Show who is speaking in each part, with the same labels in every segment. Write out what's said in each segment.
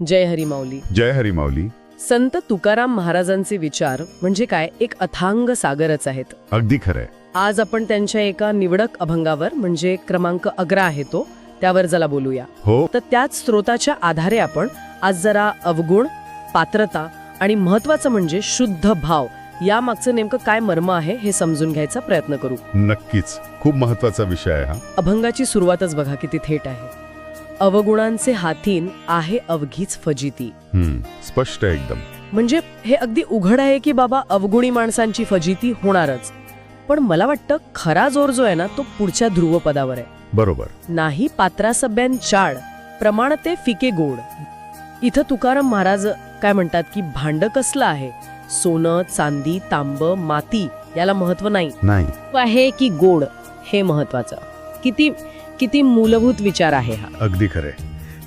Speaker 1: जय हरी माऊली.
Speaker 2: जय हरी माऊली.
Speaker 1: संत तुकाराम महाराजांचे विचार म्हणजे काय? एक अथांग सागरच आहेत.
Speaker 2: अगदी खरंय.
Speaker 1: आज आपण त्यांच्या एका निवडक अभंगावर म्हणजे क्रमांक अकरा आहे तो त्यावर जरा बोलूया.
Speaker 2: हो.
Speaker 1: तर त्याच स्रोताच्या आधारे आपण आज जरा अवगुण पात्रता आणि महत्वाचं म्हणजे शुद्ध भाव यामागचं नेमकं काय मर्म आहे हे समजून घ्यायचा प्रयत्न करू.
Speaker 2: नक्कीच. खूप महत्त्वाचा विषय आहे हा.
Speaker 1: अभंगाची सुरुवातच बघा किती थेट आहे. अवगुणांचे हातीन आहे अवघीच फजिती.
Speaker 2: हम्म, स्पष्ट एकदम.
Speaker 1: म्हणजे हे अगदी उघड आहे की बाबा अवगुणी माणसांची फजिती होणारच. पण मला वाटतं खरा जोर जो आहे ना तो पुढच्या ध्रुवपदावर आहे.
Speaker 2: बरोबर.
Speaker 1: नाही पात्रासभ्यान चाड प्रमाण ते फिके गोड. इथं तुकाराम महाराज काय म्हणतात की भांड कसलं आहे? सोनं चांदी तांब माती याला महत्त्व नाही. आहे की गोड हे महत्वाचं. किती किती मूलभूत विचार आहे हा.
Speaker 3: अगदी खरे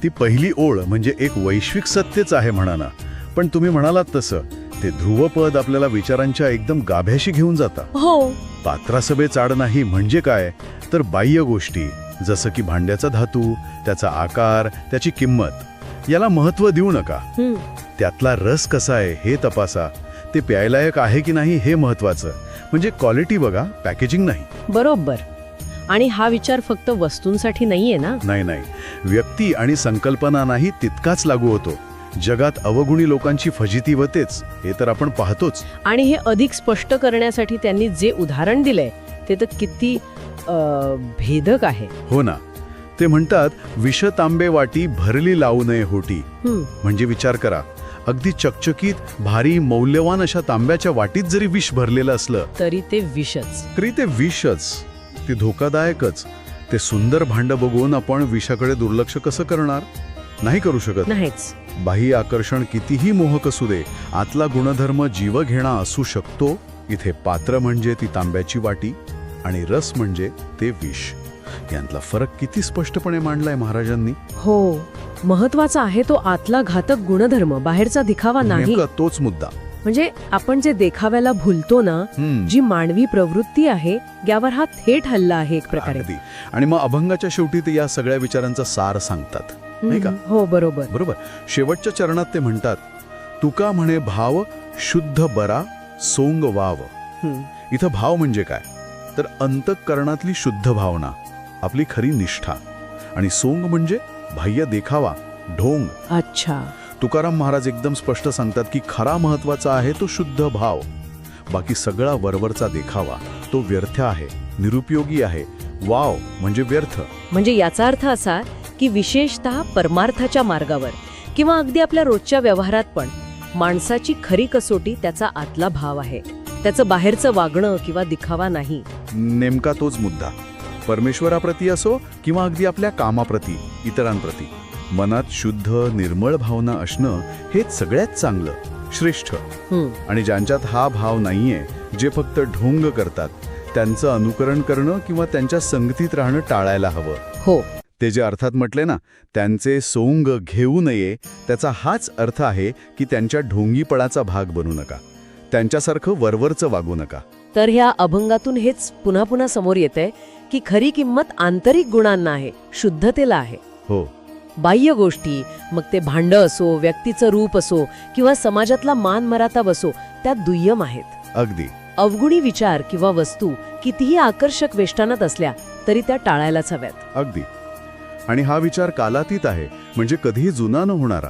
Speaker 3: ती पहिली ओळ म्हणजे एक वैश्विक सत्यच आहे म्हणा ना पण तुम्ही म्हणालात तसं ते ध्रुवपद आपल्याला विचारांच्या एकदम गाभ्याशी घेऊन जातं.
Speaker 1: हो.
Speaker 3: पात्रासभे चाड नाही म्हणजे काय? तर बाह्य गोष्टी जसं की भांड्याचा धातू त्याचा आकार त्याची किंमत याला महत्त्व देऊ नका.
Speaker 1: हम्म.
Speaker 3: त्यातला रस कसा आहे हे तपासा. ते प्यायलायक आहे की नाही हे महत्त्वाचं. म्हणजे क्वालिटी बघा पॅकेजिंग नाही.
Speaker 1: बरोबर. आणि हा विचार फक्त वस्तूंसाठी नाहीये ना?
Speaker 3: नाही नाही. व्यक्ती आणि संकल्पनांनाही तितकाच लागू होतो. जगात अवगुणी लोकांची फजिती होतेच हे तर आपण पाहतोच.
Speaker 1: आणि हे अधिक स्पष्ट करण्यासाठी त्यांनी जे उदाहरण दिलंय ते तर किती अ, भेदक आहे.
Speaker 3: हो ना. ते म्हणतात विष तांबे वाटी भरली लावू नये होटी. म्हणजे विचार करा. अगदी चकचकीत भारी मौल्यवान अशा तांब्याच्या वाटीत जरी विष भरलेलं असलं
Speaker 1: तरी ते विषच.
Speaker 3: तरी ते विषच. ते धोकादायकच. ते सुंदर भांड बघून आपण विषाकडे दुर्लक्ष कसं करणार? नाही करू शकत.
Speaker 1: नाहीच.
Speaker 3: बाह्य आकर्षण कितीही मोहक असू दे आतला गुणधर्म जीवघेणा असू शकतो. इथे पात्र म्हणजे ती तांब्याची वाटी आणि रस म्हणजे ते विष. यांतला फरक किती स्पष्टपणे मांडलाय महाराजांनी?
Speaker 1: हो महत्त्वाचा आहे तो आतला घातक गुणधर्म बाहेरचा दिखावा नाही.
Speaker 3: तोच मुद्दा.
Speaker 1: म्हणजे आपण जे देखाव्याला भुलतो ना जी मानवी प्रवृत्ती आहे यावर हा थेट हल्ला आहे एक प्रकारे.
Speaker 3: आणि मग अभंगाच्या शेवटी ते या सगळ्या विचारांचा सार सांगतात. नाही का?
Speaker 1: हो बरोबर.
Speaker 3: बरोबर. शेवटच्या चरणात ते म्हणतात तुका म्हणे भाव शुद्ध बरा सोंग वाव. इथं भाव म्हणजे काय? तर अंतःकरणातली शुद्ध भावना आपली खरी निष्ठा. आणि सोंग म्हणजे बाह्य देखावा ढोंग.
Speaker 1: अच्छा.
Speaker 3: तुकाराम महाराज एकदम स्पष्ट सांगतात की खरा महत्त्वाचा आहे तो शुद्ध भाव. बाकी सगळा वरवरचा देखावा. तो व्यर्थ आहे निरुपयोगी आहे. वाव म्हणजे व्यर्थ.
Speaker 1: म्हणजे याचा अर्थ असा की विशेषतः परमार्थाच्या मार्गावर किंवा अगदी आपल्या रोजच्या व्यवहारात पण माणसाची खरी कसोटी त्याचा आतला भाव आहे. त्याचं बाहेरचं वागणं किंवा दिखावा नाही.
Speaker 3: नेमका तोच मुद्दा. परमेश्वराप्रती असो किंवा अगदी आपल्या कामाप्रती इतरांप्रती. मनात शुद्ध निर्मळ भावना असणं हेच सगळ्यात चांगलं श्रेष्ठ. आणि ज्यांच्यात हा भाव नाहीये जे फक्त ढोंग करतात त्यांचं अनुकरण करणं किंवा त्यांच्या संगतीत राहणं टाळायला हवं.
Speaker 1: हो.
Speaker 3: ते जे अर्थात म्हटले ना त्यांचे सोंग घेऊ नये त्याचा हाच अर्थ आहे की त्यांच्या ढोंगीपणाचा भाग बनू नका. त्यांच्यासारखं वरवरचं वागू नका.
Speaker 1: तर ह्या अभंगातून हेच पुन्हा पुन्हा समोर येतंय की खरी किंमत आंतरिक गुणांना आहे शुद्धतेला आहे.
Speaker 3: हो.
Speaker 1: बाह्य गोष्टी. मग ते भांड असो व्यक्तीचं रूप असो किंवा समाजातला मान मराताब असो त्या दुय्यम आहेत.
Speaker 3: अगदी.
Speaker 1: अवगुणी विचार किंवा वस्तू कितीही आकर्षक वेष्टानात असल्या तरी त्या टाळायलाच हव्यात.
Speaker 3: अगदी. आणि हा विचार कालातीत आहे म्हणजे कधीही जुना न होणारा.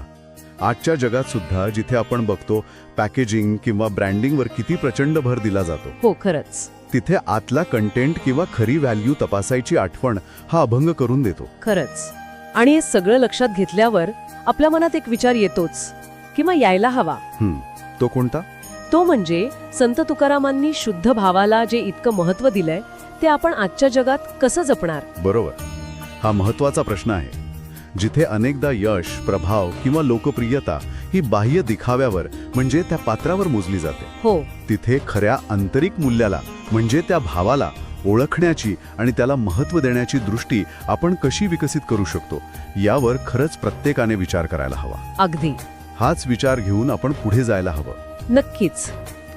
Speaker 3: आजच्या जगात सुद्धा जिथे आपण बघतो पॅकेजिंग किंवा ब्रँडिंगवर किती प्रचंड भर दिला जातो.
Speaker 1: हो खरंच.
Speaker 3: तिथे आतला कंटेंट किंवा खरी व्हॅल्यू तपासायची आठवण हा अभंग करून देतो.
Speaker 1: खरंच. आणि हे सगळं लक्षात घेतल्यावर आपल्या मनात एक विचार येतोच किंवा यायला हवा.
Speaker 3: तो कोणता?
Speaker 1: तो म्हणजे संत तुकारामांनी शुद्ध भावाला जे इतकं महत्त्व दिलंय ते आपण आजच्या जगात कसं जपणार?
Speaker 3: बरोबर. हा महत्त्वाचा प्रश्न आहे. जिथे अनेकदा यश प्रभाव किंवा लोकप्रियता ही बाह्य दिखाव्यावर म्हणजे त्या पात्रावर मोजली जाते.
Speaker 1: हो.
Speaker 3: तिथे खऱ्या आंतरिक मूल्याला म्हणजे त्या भावाला ओळखण्याची आणि त्याला महत्त्व देण्याची दृष्टी आपण कशी विकसित करू शकतो यावर खरंच प्रत्येकाने विचार करायला हवा.
Speaker 1: अगदी.
Speaker 3: हाच विचार घेऊन आपण पुढे जायला हवं.
Speaker 1: नक्कीच.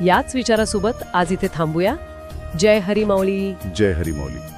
Speaker 1: याच विचारासोबत आज इथे थांबूया. जय हरी माऊली
Speaker 3: जय हरी मौली